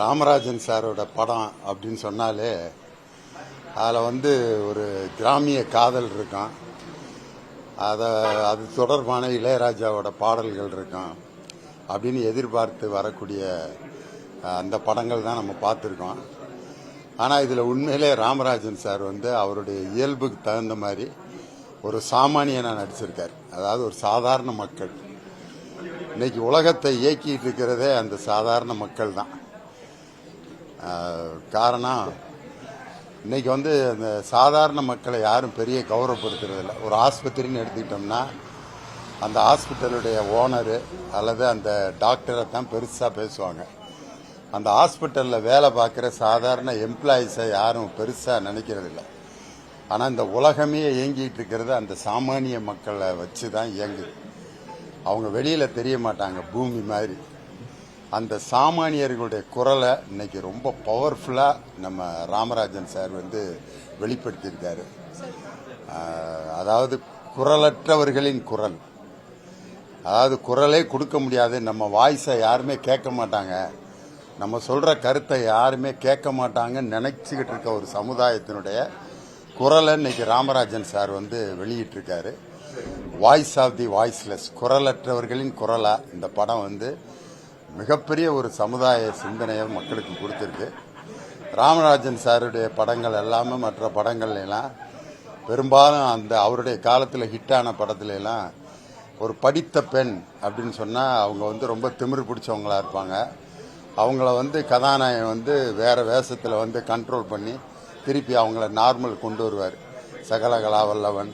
ராமராஜன் சாரோட படம் அப்படின்னு சொன்னாலே அதில் வந்து ஒரு கிராமிய காதல் இருக்கும் அதை அது தொடர்பான இளையராஜாவோட பாடல்கள் இருக்கும் அப்படின்னு எதிர்பார்த்து வரக்கூடிய அந்த படங்கள் தான் நம்ம பார்த்துருக்கோம். ஆனால் இதில் உண்மையிலே ராமராஜன் சார் வந்து அவருடைய இயல்புக்கு தகுந்த மாதிரி ஒரு சாமானியனாக நடிச்சிருக்கார். அதாவது ஒரு சாதாரண மக்கள். இன்னைக்கு உலகத்தை இயக்கிட்டு இருக்கிறதே அந்த சாதாரண மக்கள் தான் காரணம் இன்னைக்கு வந்து அந்த சாதாரண மக்களை யாரும் பெரிய கௌரவப்படுத்துறதில்ல ஒரு ஆஸ்பத்திரின்னு எடுத்துக்கிட்டோம்னா அந்த ஹாஸ்பிட்டலுடைய ஓனரு அல்லது அந்த டாக்டரை தான் பெருசாக பேசுவாங்க. அந்த ஹாஸ்பிட்டலில் வேலை பார்க்குற சாதாரண எம்ப்ளாயீஸை யாரும் பெருசாக நினைக்கிறதில்ல ஆனால் இந்த உலகமே இயங்கிட்டு இருக்கிறது அந்த சாமானிய மக்களை வச்சு தான் இயங்குது. அவங்க வெளியில் தெரிய மாட்டாங்க பூமி மாதிரி. அந்த சாமானியர்களுடைய குரலை இன்னைக்கு ரொம்ப பவர்ஃபுல்லாக நம்ம ராமராஜன் சார் வந்து வெளிப்படுத்தியிருக்காரு. அதாவது குரலற்றவர்களின் குரல். அதாவது குரலே கொடுக்க முடியாது. நம்ம வாய்ஸை யாருமே கேட்க மாட்டாங்க. நம்ம சொல்கிற கருத்தை யாருமே கேட்க மாட்டாங்கன்னு நினச்சிக்கிட்டு இருக்க ஒரு சமுதாயத்தினுடைய குரலை இன்னைக்கு ராமராஜன் சார் வந்து வெளியிட்டிருக்காரு. வாய்ஸ் ஆஃப் தி வாய்ஸ்லெஸ் குரலற்றவர்களின் குரலாக இந்த படம் வந்து மிகப்பெரிய ஒரு சமுதாய சிந்தனையை மக்களுக்கு கொடுத்துருக்கு. ராமராஜன் சாருடைய படங்கள் எல்லாமே மற்ற படங்கள் எல்லாம் பெரும்பாலும் அந்த அவருடைய காலத்தில் ஹிட்டான படத்துல எல்லாம் ஒரு படித்த பெண் அப்படின்னு சொன்னால் அவங்க வந்து ரொம்ப திமிரு பிடிச்சவங்களா இருப்பாங்க. அவங்கள வந்து கதாநாயகன் வந்து வேற வேஷத்தில் வந்து கண்ட்ரோல் பண்ணி திருப்பி அவங்கள நார்மல் கொண்டு வருவார். சகலகலா வல்லவன்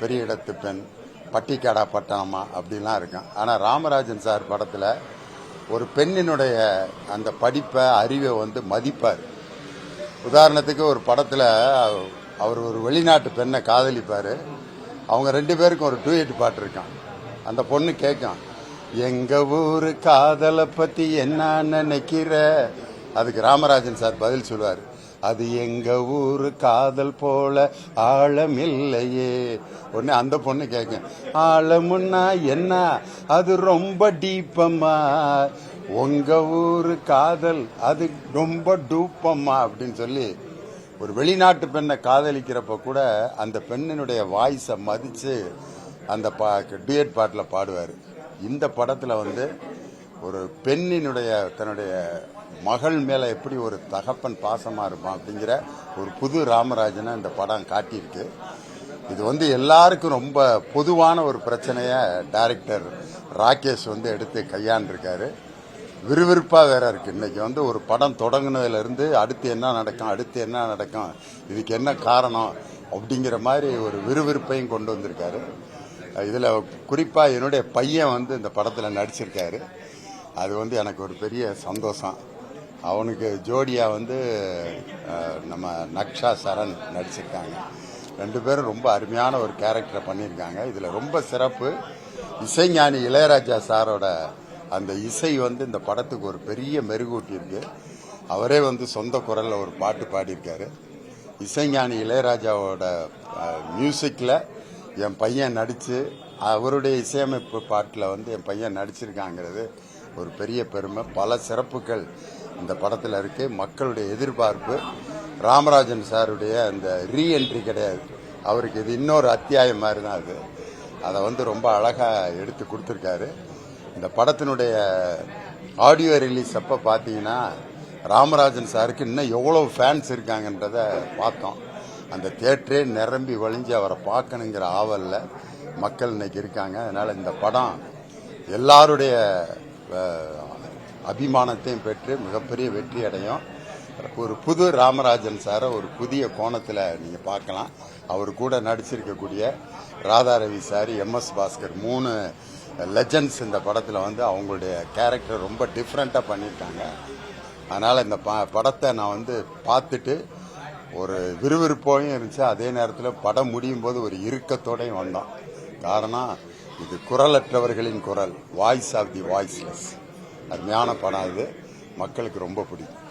பெரிய இடத்து பெண் பட்டிக்காடா பட்டணமா அப்படிலாம் இருக்கான். ஆனால் ராமராஜன் சார் படத்தில் ஒரு பெண்ணினுடைய அந்த படிப்பை அறிவை வந்து மதிப்பார். உதாரணத்துக்கு ஒரு படத்தில் அவர் ஒரு வெளிநாட்டு பெண்ணை காதலிப்பார். அவங்க ரெண்டு பேருக்கும் ஒரு டூயட் பாட்டு இருக்கான் அந்த பொண்ணு கேட்கும் எங்க ஊரு காதலை பத்தி என்ன நினைக்கிற? அதுக்கு ராமராஜன் சார் பதில் சொல்லுவார். அது எங்க ஊரு காதல் போல ஆழமில்லையே. ஒன்று அந்த பொண்ணு கேட்கும் ஆழமுன்னா என்ன? அது ரொம்ப டீப்பம்மா. உங்க ஊரு காதல் அது ரொம்ப டூப்பம்மா. அப்படின்னு சொல்லி ஒரு வெளிநாட்டு பெண்ணை காதலிக்கிறப்ப கூட அந்த பெண்ணினுடைய வாய்ஸை மதித்து அந்த பா டியட் பாட்டில் பாடுவார். இந்த படத்தில் வந்து ஒரு பெண்ணினுடைய தன்னுடைய மகள் மேலே எப்படி ஒரு தகப்பன் பாசமாக இருப்பான் அப்படிங்கிற ஒரு புது ராமராஜனை இந்த படம் காட்டியிருக்கு. இது வந்து எல்லாருக்கும் ரொம்ப பொதுவான ஒரு பிரச்சனையை டைரக்டர் ராகேஷ் வந்து எடுத்து கையாண்டிருக்காரு. விறுவிறுப்பாக வேற இருக்கு. இன்னைக்கு வந்து ஒரு படம் தொடங்கினதுலேருந்து அடுத்து என்ன நடக்கும் அடுத்து என்ன நடக்கும் இதுக்கு என்ன காரணம் அப்படிங்கிற மாதிரி ஒரு விறுவிறுப்பையும் கொண்டு வந்திருக்காரு. இதில் குறிப்பாக என்னுடைய பையன் வந்து இந்த படத்தில் நடிச்சிருக்காரு. அது வந்து எனக்கு ஒரு பெரிய சந்தோஷம். அவனுக்கு ஜோடியா வந்து நம்ம நக்ஷா சரண் நடிச்சிருக்காங்க. ரெண்டு பேரும் ரொம்ப அருமையான ஒரு கேரக்டரை பண்ணியிருக்காங்க. இதில் ரொம்ப சிறப்பு. இசைஞானி இளையராஜா சாரோட அந்த இசை வந்து இந்த படத்துக்கு ஒரு பெரிய மெருகூட்டி இருக்கு அவரே வந்து சொந்த குரல்ல ஒரு பாட்டு பாடியிருக்காரு. இசைஞானி இளையராஜாவோட மியூசிக்கில் என் பையன் நடித்து அவருடைய இசையமைப்பு பாட்டில் வந்து என் பையன் நடிச்சிருக்காங்கிறது ஒரு பெரிய பெருமை. பல சிறப்புகள். இந்த படத்தில் இருக்கு மக்களுடைய எதிர்பார்ப்பு. ராமராஜன் சாருடைய அந்த ரீஎன்ட்ரி கிடையாது. அவருக்கு இது இன்னொரு அத்தியாயம் மாதிரி தான் அது. அதை வந்து ரொம்ப அழகாக எடுத்து கொடுத்துருக்காரு. இந்த படத்தினுடைய ஆடியோ ரிலீஸ் அப்போ பார்த்தீங்கன்னா ராமராஜன் சாருக்கு இன்னும் எவ்வளோ ஃபேன்ஸ் இருக்காங்கன்றத பார்த்தோம். அந்த தேட்டரே நிரம்பி வழிஞ்சு அவரை பார்க்கணுங்கிற ஆவலில் மக்கள் இன்னைக்கு இருக்காங்க. அதனால் இந்த படம் எல்லாருடைய அபிமானத்தையும் பெற்று மிகப்பெரிய வெற்றி அடையும். ஒரு புது ராமராஜன் சாரை ஒரு புதிய கோணத்தில் நீங்கள் பார்க்கலாம். அவர் கூட நடிச்சிருக்கக்கூடிய ராதா ரவி சார் எம்எஸ் பாஸ்கர் மூணு லெஜண்ட்ஸ் இந்த படத்தில் வந்து அவங்களுடைய கேரக்டர் ரொம்ப டிஃப்ரெண்ட்டாக பண்ணியிருக்காங்க அதனால் இந்த ப படத்தை நான் வந்து பார்த்துட்டு ஒரு விறுவிறுப்போடையும் இருந்துச்சு. அதே நேரத்தில் படம் முடியும் போது ஒரு இறுக்கத்தோடையும் வந்தோம். காரணம் இது குரலற்றவர்களின் குரல். வாய்ஸ் ஆஃப் தி வாய்ஸ்லெஸ் அருமையான படம் இது. மக்களுக்கு ரொம்ப பிடிக்கும்.